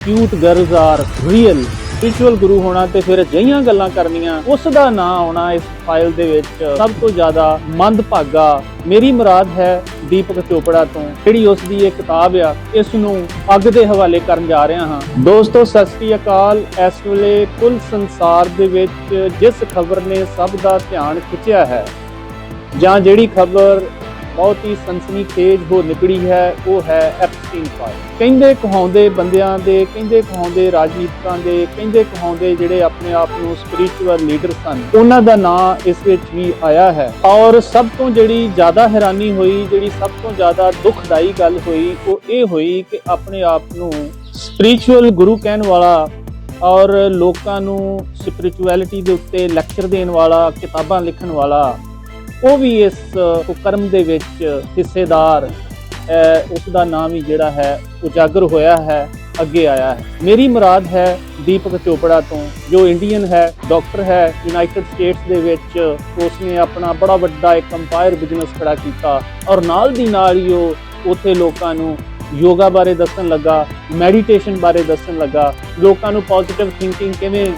Cute girls are real spiritual guru ਹੋਣਾ ਤੇ ਫਿਰ ਅਜਿਹੀਆਂ ਗੱਲਾਂ ਕਰਨੀਆਂ, ਉਸ ਦਾ ਨਾਂ ਆਉਣਾ ਇਸ ਫਾਈਲ ਦੇ ਵਿੱਚ ਸਭ ਤੋਂ ਜ਼ਿਆਦਾ ਮੰਦਭਾਗਾ। ਮੇਰੀ ਮੁਰਾਦ ਹੈ ਦੀਪਕ ਚੋਪੜਾ ਤੋਂ, ਜਿਹੜੀ ਉਸ ਦੀ ਇਹ ਕਿਤਾਬ ਆ, ਇਸ ਨੂੰ ਅੱਗ ਦੇ ਹਵਾਲੇ ਕਰਨ ਜਾ ਰਿਹਾ ਹਾਂ। ਦੋਸਤੋ, ਸਤਿ ਸ੍ਰੀ ਅਕਾਲ। ਇਸ ਵੇਲੇ ਕੁੱਲ ਸੰਸਾਰ ਦੇ ਵਿੱਚ ਜਿਸ ਖਬਰ ਨੇ ਸਭ ਦਾ ਧਿਆਨ ਖਿੱਚਿਆ ਹੈ, ਜਾਂ ਜਿਹੜੀ ਖਬਰ ਬਹੁਤ ਹੀ ਸਨਸਨੀਖੇਜ ਹੋ ਨਿਕਲੀ ਹੈ, ਉਹ ਹੈ ਐਪਸਟੀਨ ਫਾਈਲ ਕਹਿੰਦੇ ਕਹਾਉਂਦੇ ਬੰਦਿਆਂ ਦੇ, ਕਹਿੰਦੇ ਕਹਾਉਂਦੇ ਰਾਜਨੀਤਿਕਾਂ ਦੇ, ਕਹਿੰਦੇ ਕਹਾਉਂਦੇ ਜਿਹੜੇ ਆਪਣੇ ਆਪ ਨੂੰ ਸਪਿਰਚੁਅਲ ਲੀਡਰ ਸਨ। ਉਹਨਾਂ ਦਾ ਨਾਂ ਇਸ ਵਿੱਚ ਵੀ ਆਇਆ ਹੈ। ਔਰ ਸਭ ਤੋਂ ਜਿਹੜੀ ਜ਼ਿਆਦਾ ਹੈਰਾਨੀ ਹੋਈ, ਜਿਹੜੀ ਸਭ ਤੋਂ ਜ਼ਿਆਦਾ ਦੁਖਦਾਈ ਗੱਲ ਹੋਈ, ਉਹ ਇਹ ਹੋਈ ਕਿ ਆਪਣੇ ਆਪ ਨੂੰ ਸਪਿਰਚੁਅਲ ਗੁਰੂ ਕਹਿਣ ਵਾਲਾ ਔਰ ਲੋਕਾਂ ਨੂੰ ਸਪਿਰਚੁਅਲਿਟੀ ਦੇ ਉੱਤੇ ਲੈਕਚਰ ਦੇਣ ਵਾਲਾ, ਕਿਤਾਬਾਂ ਲਿਖਣ ਵਾਲਾ ਉਹ ਵੀ ਇਸ ਕਰਮ ਦੇ ਵਿੱਚ ਹਿੱਸੇਦਾਰ ਅਹ ਉਸ ਦਾ ਨਾਮ ਹੀ ਜਿਹੜਾ ਹੈ, ਉਜਾਗਰ ਹੋਇਆ ਹੈ, ਅੱਗੇ ਆਇਆ ਹੈ। ਮੇਰੀ ਮੁਰਾਦ ਹੈ ਦੀਪਕ ਚੋਪੜਾ ਤੋਂ, ਜੋ ਇੰਡੀਅਨ ਹੈ, ਡਾਕਟਰ ਹੈ, ਯੂਨਾਈਟਿਡ ਸਟੇਟਸ ਦੇ ਵਿੱਚ ਉਸ ਨੇ ਆਪਣਾ ਬੜਾ ਵੱਡਾ ਇੱਕ ਅੰਪਾਇਰ ਬਿਜ਼ਨਸ ਖੜਾ ਕੀਤਾ ਔਰ ਨਾਲ ਦੀ ਨਾਲ ਹੀ ਉਹ ਉੱਥੇ ਲੋਕਾਂ ਨੂੰ ਯੋਗਾ ਬਾਰੇ ਦੱਸਣ ਲੱਗਾ, ਮੈਡੀਟੇਸ਼ਨ ਬਾਰੇ ਦੱਸਣ ਲੱਗਾ, ਲੋਕਾਂ ਨੂੰ ਪੋਜ਼ਿਟਿਵ ਥਿੰਕਿੰਗ ਕਿਵੇਂ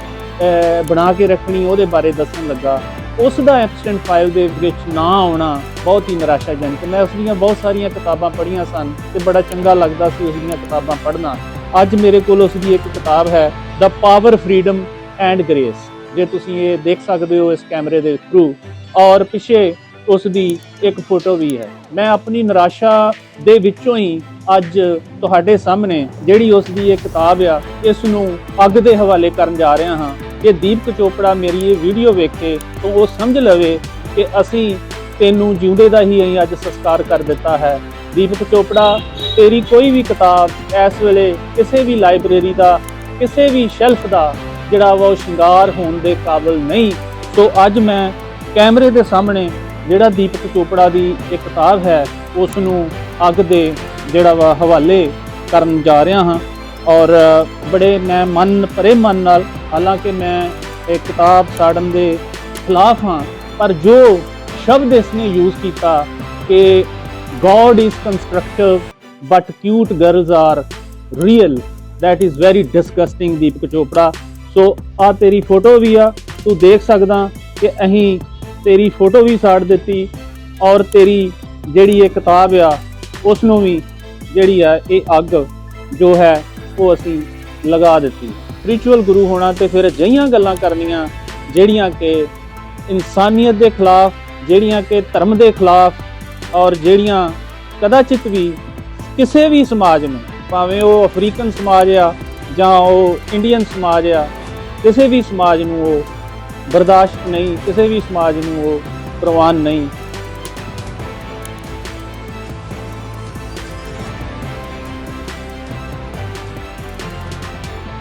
ਬਣਾ ਕੇ ਰੱਖਣੀ ਉਹਦੇ ਬਾਰੇ ਦੱਸਣ ਲੱਗਾ। ਉਸ ਦਾ ਐਕਸੀਡੈਂਟ ਫਾਈਲ ਦੇ ਵਿੱਚ ਨਾ ਆਉਣਾ ਬਹੁਤ ਹੀ ਨਿਰਾਸ਼ਾਜਨਕ ਮੈਂ ਉਸ ਦੀਆਂ ਬਹੁਤ ਸਾਰੀਆਂ ਕਿਤਾਬਾਂ ਪੜ੍ਹੀਆਂ ਸਨ ਤੇ ਬੜਾ ਚੰਗਾ ਲੱਗਦਾ ਸੀ ਉਸ ਦੀਆਂ ਕਿਤਾਬਾਂ ਪੜ੍ਹਨਾ। ਅੱਜ ਮੇਰੇ ਕੋਲ ਉਸ ਦੀ ਇੱਕ ਕਿਤਾਬ ਹੈ ਦਾ ਪਾਵਰ ਫਰੀडम ਐਂਡ ਗ੍ਰੇਸ ਜੇ ਤੁਸੀਂ ਇਹ ਦੇਖ ਸਕਦੇ ਹੋ ਇਸ ਕੈਮਰੇ ਦੇ ਥਰੂ ਔਰ ਪਿੱਛੇ ਉਸ ਦੀ ਇੱਕ ਫੋਟੋ ਵੀ ਹੈ। ਮੈਂ ਆਪਣੀ ਨਿਰਾਸ਼ਾ ਦੇ ਵਿੱਚੋਂ ਹੀ ਅੱਜ ਤੁਹਾਡੇ ਸਾਹਮਣੇ ਜਿਹੜੀ ਉਸ ਦੀ ਇਹ ਕਿਤਾਬ ਆ ਇਸ ਨੂੰ ਅੱਗ ਦੇ ਹਵਾਲੇ ਕਰਨ ਜਾ ਰਿਹਾ ਹਾਂ। ਕਿ ਦੀਪਕ ਚੋਪੜਾ ਮੇਰੀ ਇਹ ਵੀਡੀਓ ਵੇਖੇ ਤਾਂ ਉਹ ਸਮਝ ਲਵੇ ਕਿ ਅਸੀਂ ਤੈਨੂੰ ਜਿਉਂਦੇ ਦਾ ਹੀ ਅਸੀਂ ਅੱਜ ਸੰਸਕਾਰ ਕਰ ਦਿੱਤਾ ਹੈ। ਦੀਪਕ ਚੋਪੜਾ, ਤੇਰੀ ਕੋਈ ਵੀ ਕਿਤਾਬ ਇਸ ਵੇਲੇ ਕਿਸੇ ਵੀ ਲਾਇਬ੍ਰੇਰੀ ਦਾ, ਕਿਸੇ ਵੀ ਸ਼ੈਲਫ ਦਾ, ਜਿਹੜਾ ਵਾ ਉਹ ਸ਼ਿੰਗਾਰ ਹੋਣ ਦੇ ਕਾਬਿਲ ਨਹੀਂ। ਸੋ ਅੱਜ ਮੈਂ ਕੈਮਰੇ ਦੇ ਸਾਹਮਣੇ ਜਿਹੜਾ ਦੀਪਕ ਚੋਪੜਾ ਦੀ ਇਹ ਕਿਤਾਬ ਹੈ, ਉਸ ਨੂੰ ਅੱਗ ਦੇ ਜਿਹੜਾ ਵਾ ਹਵਾਲੇ ਕਰਨ ਜਾ ਰਿਹਾ ਹਾਂ ਔਰ ਬੜੇ ਮੈਂ ਮਨ ਪਰੇ ਮਨ ਨਾਲ, ਹਾਲਾਂਕਿ ਮੈਂ ਇਹ ਕਿਤਾਬ ਸਾੜਨ ਦੇ ਖਿਲਾਫ ਹਾਂ, ਪਰ ਜੋ ਸ਼ਬਦ ਇਸਨੇ ਯੂਜ਼ ਕੀਤਾ ਕਿ god is constructive but cute girls are real that is very disgusting Deepak Chopra. So ਆ ਤੇਰੀ ਫੋਟੋ ਵੀ ਆ, ਤੂੰ ਦੇਖ ਸਕਦਾ ਕਿ ਅਹੀਂ ਤੇਰੀ ਫੋਟੋ ਵੀ ਸਾੜ ਦਿੱਤੀ ਔਰ ਤੇਰੀ ਜਿਹੜੀ ਇਹ ਕਿਤਾਬ ਆ ਉਸ ਨੂੰ ਵੀ ਜਿਹੜੀ ਆ, ਇਹ ਅੱਗ ਜੋ ਹੈ, ਉਹ ਅਸੀਂ ਲਗਾ ਦਿੱਤੀ। ਸਪਿਰਚੁਅਲ ਗੁਰੂ ਹੋਣਾ ਤੇ ਫਿਰ ਅਜਿਹੀਆਂ ਗੱਲਾਂ ਕਰਨੀਆਂ ਜਿਹੜੀਆਂ ਕਿ ਇਨਸਾਨੀਅਤ ਦੇ ਖਿਲਾਫ, ਜਿਹੜੀਆਂ ਕਿ ਧਰਮ ਦੇ ਖਿਲਾਫ ਔਰ ਜਿਹੜੀਆਂ ਕਦਾਚਿਤ ਵੀ ਕਿਸੇ ਵੀ ਸਮਾਜ ਨੂੰ, ਭਾਵੇਂ ਉਹ ਅਫਰੀਕਨ ਸਮਾਜ ਆ ਜਾਂ ਉਹ ਇੰਡੀਅਨ ਸਮਾਜ ਆ, ਕਿਸੇ ਵੀ ਸਮਾਜ ਨੂੰ ਉਹ ਬਰਦਾਸ਼ਤ ਨਹੀਂ ਕਿਸੇ ਵੀ ਸਮਾਜ ਨੂੰ ਉਹ ਪ੍ਰਵਾਨ ਨਹੀਂ।